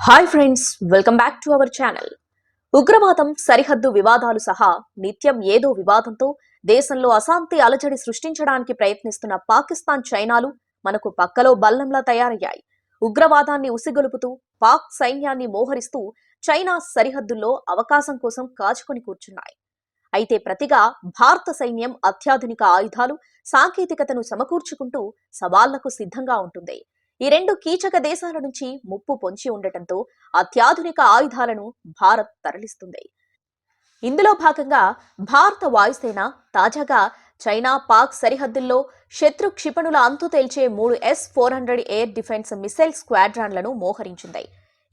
Hi friends welcome back to our channel ఉగ్రవాదం సరిహద్దు వివాదాలు సహా నిత్యం ఏదో వివాదంతో దేశంలో అశాంతి అలజడి సృష్టించడానికి ప్రయత్నిస్తున్న పాకిస్తాన్ చైనాలు మనకు పక్కలో బల్లంలా తయారయ్యాయి. ఉగ్రవాదాన్ని ఉసిగొలుపుతూ పాక్ సైన్యాన్ని మోహరిస్తూ చైనా సరిహద్దుల్లో అవకాశం కోసం కాచుకొని కూర్చున్నాయి. అయితే ప్రతిగా భారత సైన్యం అత్యాధునిక ఆయుధాలు సాంకేతికతను సమకూర్చుకుంటూ సవాళ్ళకు సిద్ధంగా ఉంటుంది. ఈ రెండు కీచక దేశాల నుంచి ముప్పు పొంచి ఉండటంతో అత్యాధునిక ఆయుధాలను భారత్ తరలిస్తుంది. ఇందులో భాగంగా భారత వాయుసేన తాజాగా చైనా పాక్ సరిహద్దుల్లో శత్రు క్షిపణుల అంతు తేల్చే మూడు S four hundred air defence missile స్క్వాడ్రాన్లను మోహరించింది.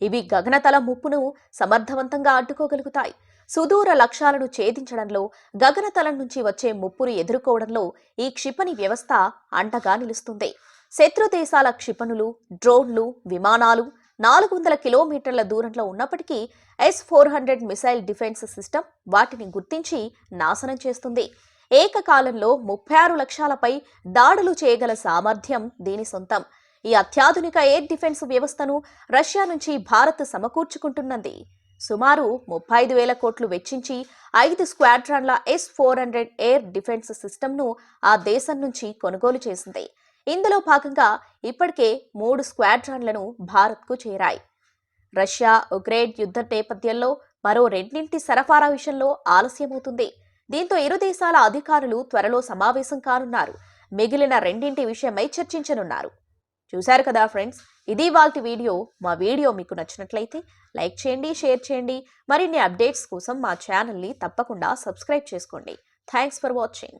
ఇవి గగనతల ముప్పును సమర్థవంతంగా అడ్డుకోగలుగుతాయి. సుదూర లక్ష్యాలను ఛేదించడంలో గగనతలం నుంచి వచ్చే ముప్పును ఎదుర్కోవడంలో ఈ క్షిపణి వ్యవస్థ అండగా నిలుస్తుంది. శత్రు దేశాల క్షిపణులు డ్రోన్లు విమానాలు నాలుగు వందల కిలోమీటర్ల దూరంలో ఉన్నప్పటికీ S four hundred missile defence system వాటిని గుర్తించి నాశనం చేస్తుంది. ఏకకాలంలో ముప్పై ఆరు లక్షలపై దాడులు చేయగల సామర్థ్యం దీని సొంతం. ఈ అత్యాధునిక ఎయిర్ డిఫెన్స్ వ్యవస్థను రష్యా నుంచి భారత్ సమకూర్చుకుంటున్నది. సుమారు ముప్పై ఐదు వేల కోట్లు వెచ్చించి ఐదు స్క్వాడ్రాన్ల S four hundred air defence సిస్టమ్ను ఆ దేశం నుంచి కొనుగోలు చేసింది. ఇందులో భాగంగా ఇప్పటికే మూడు స్క్వాడ్రాన్లను భారత్కు చేరాయి. రష్యా ఉక్రెయిన్ యుద్ధ నేపథ్యంలో మరో రెండింటి సరఫరా విషయంలో ఆలస్యమవుతుంది. దీంతో ఇరు దేశాల అధికారులు త్వరలో సమావేశం కానున్నారు. మిగిలిన రెండింటి విషయమై చర్చించనున్నారు. చూశారు కదా ఫ్రెండ్స్ ఇది వాళ్ళ వీడియో. మా వీడియో మీకు నచ్చినట్లయితే లైక్ చేయండి షేర్ చేయండి. మరిన్ని అప్డేట్స్ కోసం మా ఛానల్ని తప్పకుండా సబ్స్క్రైబ్ చేసుకోండి. Thanks for watching.